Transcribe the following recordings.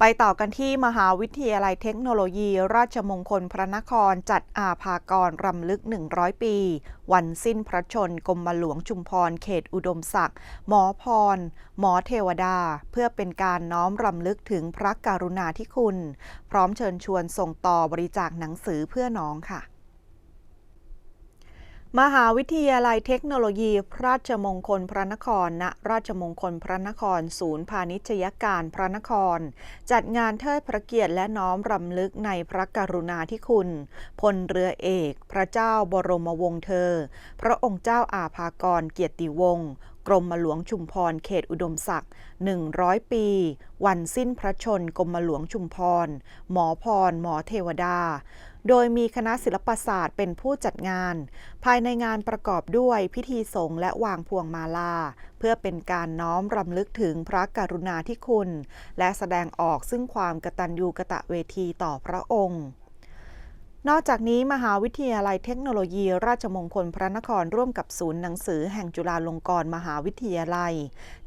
ไปต่อกันที่มหาวิทยาลัยเทคโนโลยี ราชมงคลพระนครจัดอาภากรรำลึก 100 ปี วันสิ้นพระชนกรมหลวงชุมพรเขตอุดมศักดิ์หมอพร หมอเทวดา เพื่อเป็นการน้อมรำลึกถึงพระกรุณาธิคุณ พร้อมเชิญชวนส่งต่อบริจาคหนังสือเพื่อน้องค่ะ มหาวิทยาลัยเทคโนโลยีพระราชมงคลพระนคร ณ ราชมงคลพระนคร ศูนย์พาณิชยการพระนคร จัดงานเทิดพระเกียรติและน้อมรำลึกในพระกรุณาธิคุณ พลเรือเอก พระเจ้าบรมวงศ์เธอ พระองค์เจ้าอาภากรเกียรติวงศ์กรมหลวงชุมพร เขตอุดมศักดิ์ 100 ปี วันสิ้นพระชน กรมหลวงชุมพร หมอพร หมอเทวดา โดยมีคณะศิลปศาสตร์เป็นผู้จัดงาน ภายในงานประกอบด้วยพิธีสงฆ์และวางพวงมาลา เพื่อเป็นการน้อมรำลึกถึงพระกรุณาธิคุณ และแสดงออกซึ่งความกตัญญูกะตะเวทีต่อพระองค์นอกจากนี้มหาวิทยาลัยเทคโนโลยี ราชมงคลพระนครร่วมกับศูนย์หนังสือแห่งจุฬาลงกรณ์มหาวิทยาลัย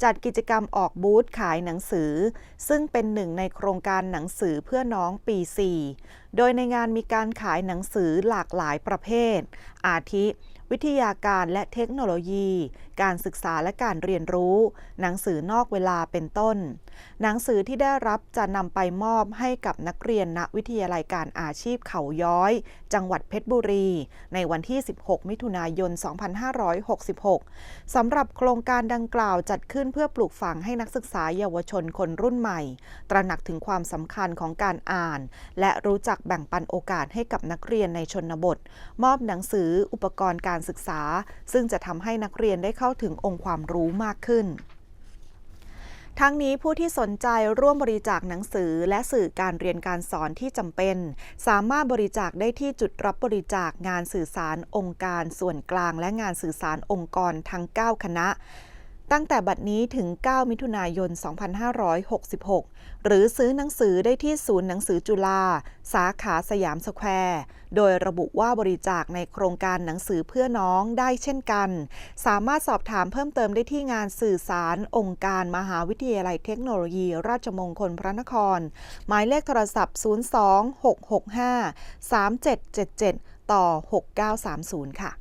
จัดกิจกรรมออกบูธขายหนังสือ ซึ่งเป็นหนึ่งในโครงการหนังสือเพื่อน้องปี 4 โดยในงานมีการขายหนังสือหลากหลายประเภท อาทิ วิทยาการและเทคโนโลยี การศึกษาและการเรียนรู้ หนังสือนอกเวลาเป็นต้น หนังสือที่ได้รับจะนำไปมอบให้กับนักเรียนณวิทยาลัยการอาชีพเขาย้อย จังหวัดเพชรบุรี ในวันที่ 16 มิถุนายน 2566 สำหรับโครงการดังกล่าวจัดขึ้นเพื่อปลูกฝังให้นักศึกษาเยาวชนคนรุ่นใหม่ ตระหนักถึงความสำคัญของการอ่าน และรู้จักแบ่งปันโอกาสให้กับนักเรียนในชนบท มอบหนังสืออุปกรณ์การศึกษา ซึ่งจะทำให้นักเรียนได้เข้าถึงองค์ความรู้มากขึ้นทั้งนี้ผู้ที่สนใจร่วมบริจาคหนังสือและสื่อการเรียนการสอนที่จำเป็น สามารถบริจาคได้ที่จุดรับบริจาคงานสื่อสารองค์การส่วนกลางและงานสื่อสารองค์กรทั้ง 9 คณะ ตั้งแต่บัดนี้ถึง 9 มิถุนายน 2566 หรือซื้อหนังสือได้ที่ศูนย์หนังสือจุฬา สาขาสยามสแควร์ โดยระบุว่าบริจาคในโครงการหนังสือเพื่อน้องได้เช่นกัน สามารถสอบถามเพิ่มเติมได้ที่งานสื่อสารองค์การมหาวิทยาลัยเทคโนโลยี ราชมงคลพระนคร หมายเลขโทรศัพท์ 026653777 ต่อ 6930 ค่ะ